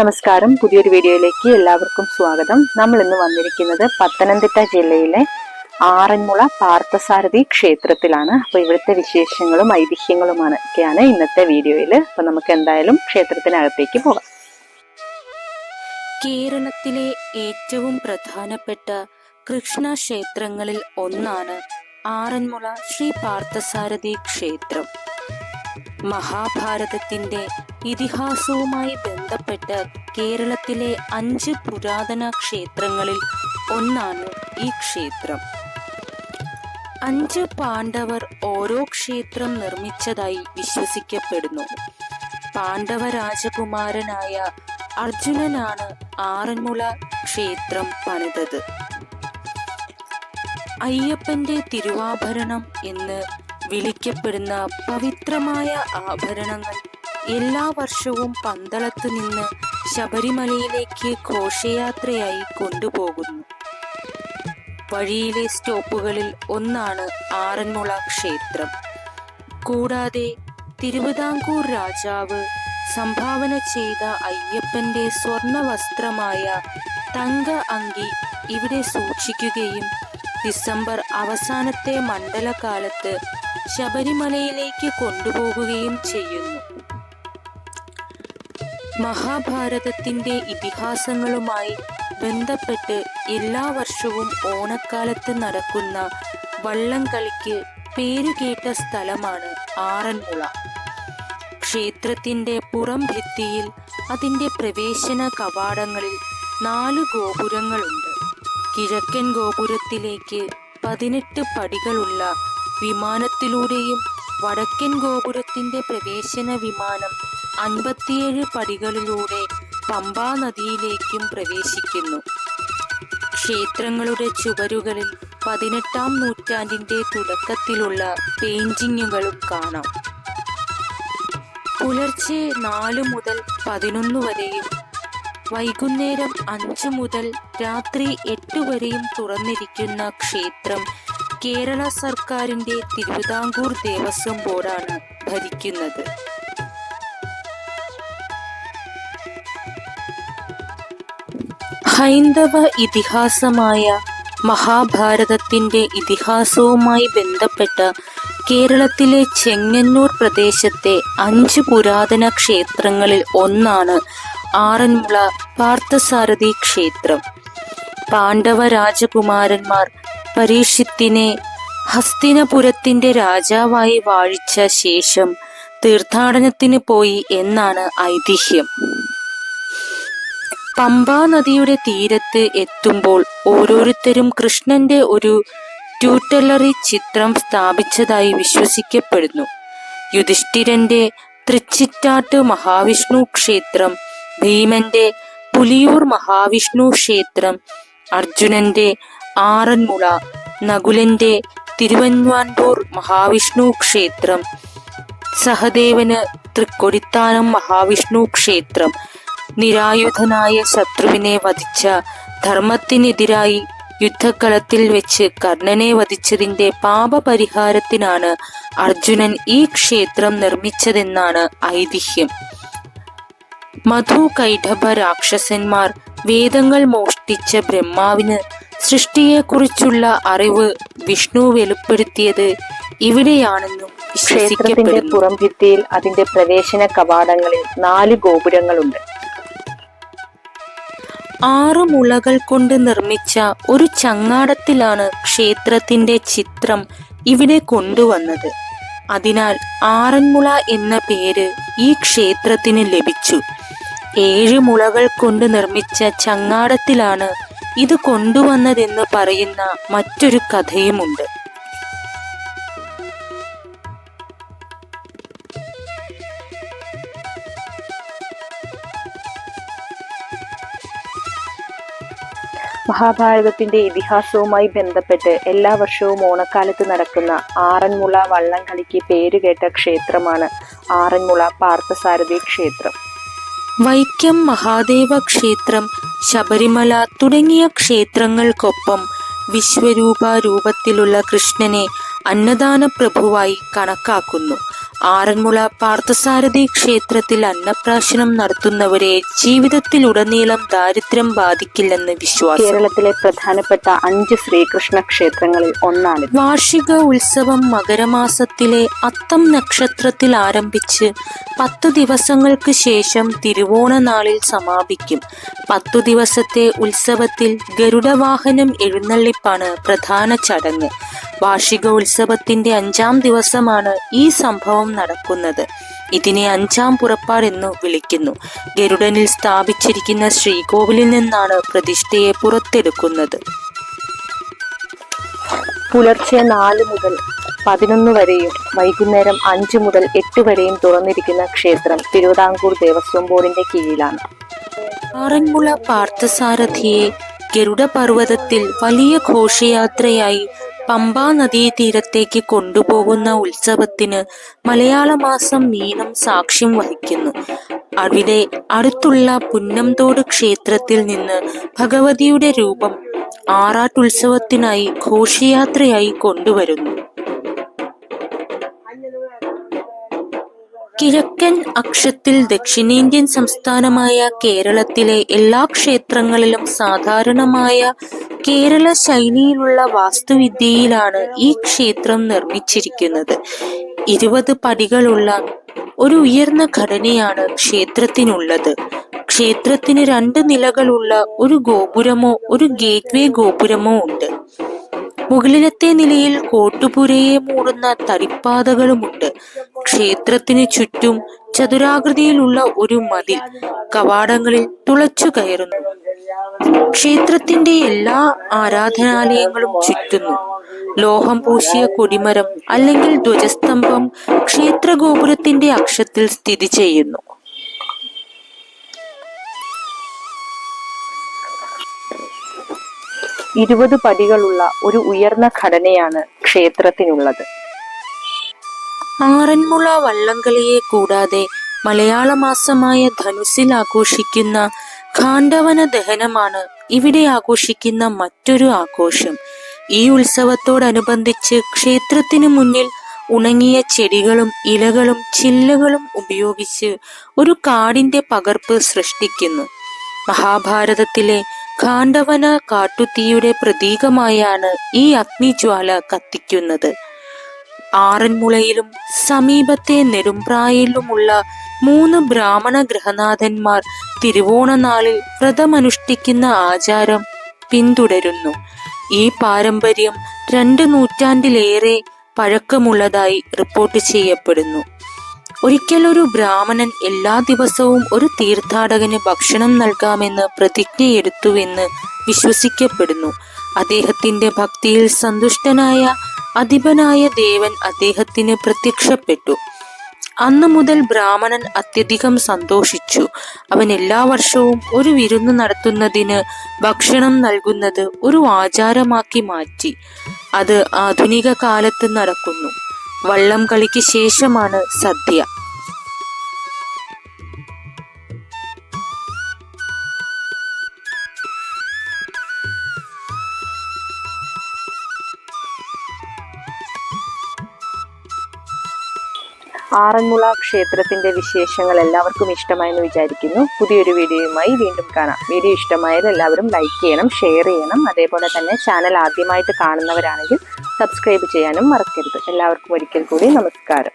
നമസ്കാരം. പുതിയൊരു വീഡിയോയിലേക്ക് എല്ലാവർക്കും സ്വാഗതം. നമ്മൾ ഇന്ന് വന്നിരിക്കുന്നത് പത്തനംതിട്ട ജില്ലയിലെ ആറന്മുള പാർത്ഥസാരഥി ക്ഷേത്രത്തിലാണ്. അപ്പൊ ഇവിടുത്തെ വിശേഷങ്ങളും ഐതിഹ്യങ്ങളുമാണ് ഒക്കെയാണ് ഇന്നത്തെ വീഡിയോയിൽ അപ്പൊ നമുക്ക് എന്തായാലും ക്ഷേത്രത്തിനകത്തേക്ക് പോകാം. കേരളത്തിലെ ഏറ്റവും പ്രധാനപ്പെട്ട കൃഷ്ണ ക്ഷേത്രങ്ങളിൽ ഒന്നാണ് ആറന്മുള ശ്രീ പാർത്ഥസാരഥി ക്ഷേത്രം. മഹാഭാരതത്തിന്റെ ഇതിഹാസവുമായി ബന്ധപ്പെട്ട് കേരളത്തിലെ അഞ്ച് പുരാതന ക്ഷേത്രങ്ങളിൽ ഒന്നാണ് ഈ ക്ഷേത്രം. അഞ്ച് പാണ്ഡവർ ഓരോ ക്ഷേത്രം നിർമ്മിച്ചതായി വിശ്വസിക്കപ്പെടുന്നു. പാണ്ഡവ രാജകുമാരനായ അർജുനനാണ് ആറന്മുള ക്ഷേത്രം പണിതത്. അയ്യപ്പന്റെ തിരുവാഭരണം എന്ന് വിളിക്കപ്പെടുന്ന പവിത്രമായ ആഭരണങ്ങൾ എല്ലാ വർഷവും പന്തളത്ത് നിന്ന് ശബരിമലയിലേക്ക് ഘോഷയാത്രയായി കൊണ്ടുപോകുന്നു. വഴിയിലെ സ്റ്റോപ്പുകളിൽ ഒന്നാണ് ആറന്മുള ക്ഷേത്രം. കൂടാതെ തിരുവിതാംകൂർ രാജാവ് സംഭാവന ചെയ്ത അയ്യപ്പന്റെ സ്വർണ വസ്ത്രമായ തങ്ക അങ്കി ഇവിടെ സൂക്ഷിക്കുകയും ഡിസംബർ അവസാനത്തെ മണ്ഡലകാലത്ത് ശബരിമലയിലേക്ക് കൊണ്ടുപോകുകയും ചെയ്യുന്നു. മഹാഭാരതത്തിന്റെ ഇതിഹാസങ്ങളുമായി ബന്ധപ്പെട്ട് എല്ലാ വർഷവും ഓണക്കാലത്ത് നടക്കുന്ന വള്ളംകളിക്ക് പേരുകേട്ട സ്ഥലമാണ് ആറന്മുള. ക്ഷേത്രത്തിന്റെ പുറം ഭിത്തിയിൽ അതിന്റെ പ്രവേശന കവാടങ്ങളിൽ നാല് ഗോപുരങ്ങളുണ്ട്. കിഴക്കൻ ഗോപുരത്തിലേക്ക് പതിനെട്ട് പടികളുള്ള വിമാനത്തിലൂടെയും വടക്കൻ ഗോപുരത്തിന്റെ പ്രവേശന വിമാനം അൻപത്തിയേഴ് പടികളിലൂടെ പമ്പാ നദിയിലേക്കും പ്രവേശിക്കുന്നു. ക്ഷേത്രങ്ങളുടെ ചുവരുകളിൽ പതിനെട്ടാം നൂറ്റാണ്ടിന്റെ തുടക്കത്തിലുള്ള പെയിന്റിങ്ങുകളും കാണാം. പുലർച്ചെ നാല് മുതൽ പതിനൊന്ന് വരെയും വൈകുന്നേരം അഞ്ച് മുതൽ രാത്രി എട്ട് വരെയും തുറന്നിരിക്കുന്ന ക്ഷേത്രം കേരള സർക്കാരിന്റെ തിരുവിതാംകൂർ ദേവസ്വം ബോർഡാണ് ഭരിക്കുന്നത്. ഹൈന്ദവ ഇതിഹാസമായ മഹാഭാരതത്തിന്റെ ഇതിഹാസവുമായി ബന്ധപ്പെട്ട കേരളത്തിലെ ചെങ്ങന്നൂർ പ്രദേശത്തെ അഞ്ച് പുരാതന ക്ഷേത്രങ്ങളിൽ ഒന്നാണ് ആറന്മുള പാർത്ഥസാരഥി ക്ഷേത്രം. പാണ്ഡവ രാജകുമാരന്മാർ പരീക്ഷിത്തിനെ ഹസ്തിനപുരത്തിന്റെ രാജാവായി വാഴിച്ച ശേഷം തീർത്ഥാടനത്തിന് പോയി എന്നാണ് ഐതിഹ്യം. പമ്പാ നദിയുടെ തീരത്ത് എത്തുമ്പോൾ ഓരോരുത്തരും കൃഷ്ണന്റെ ഒരു ട്യൂട്ടലറി ചിത്രം സ്ഥാപിച്ചതായി വിശ്വസിക്കപ്പെടുന്നു. യുധിഷ്ഠിരന്റെ തൃച്ചിറ്റാട്ട് മഹാവിഷ്ണു ക്ഷേത്രം ഭീമന്റെ പുലിയൂർ മഹാവിഷ്ണു ക്ഷേത്രം അർജുനന്റെ ആറന്മുള നകുലന്റെ തിരുവൻവാൻപൂർ മഹാവിഷ്ണു ക്ഷേത്രം സഹദേവന് തൃക്കൊടിത്താനം മഹാവിഷ്ണു ക്ഷേത്രം നിരായുധനായ ശത്രുവിനെ വധിച്ച ധർമ്മത്തിനെതിരായി യുദ്ധക്കളത്തിൽ വെച്ച് കർണനെ വധിച്ചതിന്റെ പാപപരിഹാരത്തിനാണ് അർജുനൻ ഈ ക്ഷേത്രം നിർമ്മിച്ചതെന്നാണ് ഐതിഹ്യം. മധു കൈഠഭ രാക്ഷസന്മാർ വേദങ്ങൾ മോഷ്ടിച്ച ബ്രഹ്മാവിന് സൃഷ്ടിയെക്കുറിച്ചുള്ള അറിവ് വിഷ്ണു വെളിപ്പെടുത്തിയത് ഇവിടെയാണെന്നും ക്ഷേത്രത്തിന്റെ വിശ്വസിക്കപ്പെടുന്നു. പുറം ഭിത്തിയിൽ അതിന്റെ പ്രവേശന കവാടങ്ങളിൽ നാല് ഗോപുരങ്ങളുണ്ട്. ആറ് മുളകൾ കൊണ്ട് നിർമ്മിച്ച ഒരു ചങ്ങാടത്തിലാണ് ക്ഷേത്രത്തിന്റെ ചിത്രം ഇവിടെ കൊണ്ടുവന്നത്. അതിനാൽ ആറന്മുള എന്ന പേര് ഈ ക്ഷേത്രത്തിന് ലഭിച്ചു. ഏഴ് മുളകൾ കൊണ്ട് നിർമ്മിച്ച ചങ്ങാടത്തിലാണ് ഇത് കൊണ്ടുവന്നതെന്ന് പറയുന്ന മറ്റൊരു കഥയുമുണ്ട്. മഹാഭാരതത്തിന്റെ ഇതിഹാസവുമായി ബന്ധപ്പെട്ട് എല്ലാ വർഷവും ഓണക്കാലത്ത് നടക്കുന്ന ആറന്മുള വള്ളംകളിക്ക് പേരുകേട്ട ക്ഷേത്രമാണ് ആറന്മുള പാർത്ഥസാരഥി ക്ഷേത്രം. വൈക്കം മഹാദേവ ക്ഷേത്രം ശബരിമല തുടങ്ങിയ ക്ഷേത്രങ്ങൾക്കൊപ്പം വിശ്വരൂപ രൂപത്തിലുള്ള കൃഷ്ണനെ അന്നദാന പ്രഭുവായി കണക്കാക്കുന്നു. ആറന്മുള പാർത്ഥസാരഥി ക്ഷേത്രത്തിൽ അന്നപ്രാശനം നടത്തുന്നവരെ ജീവിതത്തിലുടനീളം ദാരിദ്ര്യം ബാധിക്കില്ലെന്ന് വിശ്വാസം. കേരളത്തിലെ പ്രധാനപ്പെട്ട അഞ്ച് ശ്രീകൃഷ്ണ ക്ഷേത്രങ്ങളിൽ ഒന്നാണ് വാർഷിക ഉത്സവം മകരമാസത്തിലെ അത്തം നക്ഷത്രത്തിൽ ആരംഭിച്ച് പത്തു ദിവസങ്ങൾക്ക് ശേഷം തിരുവോണ നാളിൽ സമാപിക്കും. പത്തു ദിവസത്തെ ഉത്സവത്തിൽ ഗരുഡവാഹനം എഴുന്നള്ളിപ്പാണ് പ്രധാന ചടങ്ങ്. വാർഷിക ഉത്സവത്തിന്റെ അഞ്ചാം ദിവസമാണ് ഈ സംഭവം നടക്കുന്നത്. ഇതിനെ അഞ്ചാം പുറപ്പാടെന്നു വിളിക്കുന്നു. ഗരുഡനിൽ സ്ഥാപിച്ചിരിക്കുന്ന ശ്രീകോവിലിൽ നിന്നാണ് പ്രതിഷ്ഠയെ പുറത്തെടുക്കുന്നത്. പുലർച്ചെ നാല് മുതൽ പതിനൊന്ന് വരെയും വൈകുന്നേരം അഞ്ച് മുതൽ എട്ട് വരെയും തുറന്നിരിക്കുന്ന ക്ഷേത്രം തിരുവിതാംകൂർ ദേവസ്വം ബോർഡിന്റെ കീഴിലാണ്. ആറന്മുള പാർത്ഥസാരഥിയെ ഗരുഡപർവതത്തിൽ വലിയ ഘോഷയാത്രയായി പമ്പാ നദീതീരത്തേക്ക് കൊണ്ടുപോകുന്ന ഉത്സവത്തിന് മലയാള മാസം മീനം സാക്ഷ്യം വഹിക്കുന്നു. അവിടെ അടുത്തുള്ള പുന്നംതോട് ക്ഷേത്രത്തിൽ നിന്ന് ഭഗവതിയുടെ രൂപം ആറാട്ടുത്സവത്തിനായി ഘോഷയാത്രയായി കൊണ്ടുവരുന്നു. കിഴക്കൻ അക്ഷത്തിൽ ദക്ഷിണേന്ത്യൻ സംസ്ഥാനമായ കേരളത്തിലെ എല്ലാ ക്ഷേത്രങ്ങളിലും സാധാരണമായ കേരള ശൈലിയിലുള്ള വാസ്തുവിദ്യയിലാണ് ഈ ക്ഷേത്രം നിർമ്മിച്ചിരിക്കുന്നത്. ഇരുപത് പടികളുള്ള ഒരു ഉയർന്ന ഘടനയാണ് ക്ഷേത്രത്തിനുള്ളത്. ക്ഷേത്രത്തിന് രണ്ട് നിലകളുള്ള ഒരു ഗോപുരമോ ഒരു ഗേറ്റ്വേ ഗോപുരമോ ഉണ്ട്. മുകളിലത്തെ നിലയിൽ കോട്ടുപുരയെ മൂടുന്ന തടിപ്പാതകളുമുണ്ട്. ക്ഷേത്രത്തിന് ചുറ്റും ചതുരാകൃതിയിലുള്ള ഒരു മതിൽ കവാടങ്ങളിൽ തുളച്ചു കയറുന്നു ക്ഷേത്രത്തിന്റെ എല്ലാ ആരാധനാലയങ്ങളും ചുറ്റുന്നു. ലോഹം പൂശിയ കൊടിമരം അല്ലെങ്കിൽ ധ്വജസ്തംഭം ക്ഷേത്രഗോപുരത്തിന്റെ അക്ഷത്തിൽ സ്ഥിതി ചെയ്യുന്നു. ഇരുപത് പടികളുള്ള ഒരു ഉയർന്ന ഘടനയാണ് ക്ഷേത്രത്തിനുള്ളത്. ആറന്മുള വള്ളംകളിയെ കൂടാതെ മലയാള മാസമായ ധനുസിൽ ആഘോഷിക്കുന്ന ഖാണ്ഡവന ദഹനമാണ് ഇവിടെ ആഘോഷിക്കുന്ന മറ്റൊരു ആഘോഷം. ഈ ഉത്സവത്തോടനുബന്ധിച്ച് ക്ഷേത്രത്തിനു മുന്നിൽ ഉണങ്ങിയ ചെടികളും ഇലകളും ചില്ലകളും ഉപയോഗിച്ച് ഒരു കാടിന്റെ പകർപ്പ് സൃഷ്ടിക്കുന്നു. മഹാഭാരതത്തിലെ കാണ്ഡവന കാട്ടുതീയുടെ പ്രതീകമായാണ് ഈ അഗ്നിജ്വാല കത്തിക്കുന്നത്. ആറന്മുളയിലും സമീപത്തെ നെടുമ്പ്രായിലുമുള്ള മൂന്ന് ബ്രാഹ്മണ ഗ്രഹനാഥന്മാർ തിരുവോണനാളിൽ വ്രതമനുഷ്ഠിക്കുന്ന ആചാരം പിന്തുടരുന്നു. ഈ പാരമ്പര്യം രണ്ട് നൂറ്റാണ്ടിലേറെ പഴക്കമുള്ളതായി റിപ്പോർട്ട് ചെയ്യപ്പെടുന്നു. ഒരിക്കലൊരു ബ്രാഹ്മണൻ എല്ലാ ദിവസവും ഒരു തീർത്ഥാടകന് ഭക്ഷണം നൽകാമെന്ന് പ്രതിജ്ഞയെടുത്തുവെന്ന് വിശ്വസിക്കപ്പെടുന്നു. അദ്ദേഹത്തിന്റെ ഭക്തിയിൽ സന്തുഷ്ടനായ അധിപനായ ദേവൻ അദ്ദേഹത്തിന് പ്രത്യക്ഷപ്പെട്ടു. അന്നു മുതൽ ബ്രാഹ്മണൻ അത്യധികം സന്തോഷിച്ചു. അവൻ എല്ലാ വർഷവും ഒരു വിരുന്ന് നടത്തുന്നതിന് ഭക്ഷണം നൽകുന്നത് ഒരു ആചാരമാക്കി മാറ്റി. അത് ആധുനിക കാലത്ത് നടക്കുന്നു. വള്ളം കളിക്ക് ശേഷമാണ് സദ്യ. ആറന്മുള ക്ഷേത്രത്തിന്റെ വിശേഷങ്ങൾ എല്ലാവർക്കും ഇഷ്ടമായെന്ന് വിചാരിക്കുന്നു. പുതിയൊരു വീഡിയോയുമായി വീണ്ടും കാണാം. വീഡിയോ ഇഷ്ടമായത് എല്ലാവരും ലൈക്ക് ചെയ്യണം ഷെയർ ചെയ്യണം. അതേപോലെ തന്നെ ചാനൽ ആദ്യമായിട്ട് കാണുന്നവരാണെങ്കിൽ സബ്സ്ക്രൈബ് ചെയ്യാനും മറക്കരുത്. എല്ലാവർക്കും ഒരിക്കൽ കൂടി നമസ്കാരം.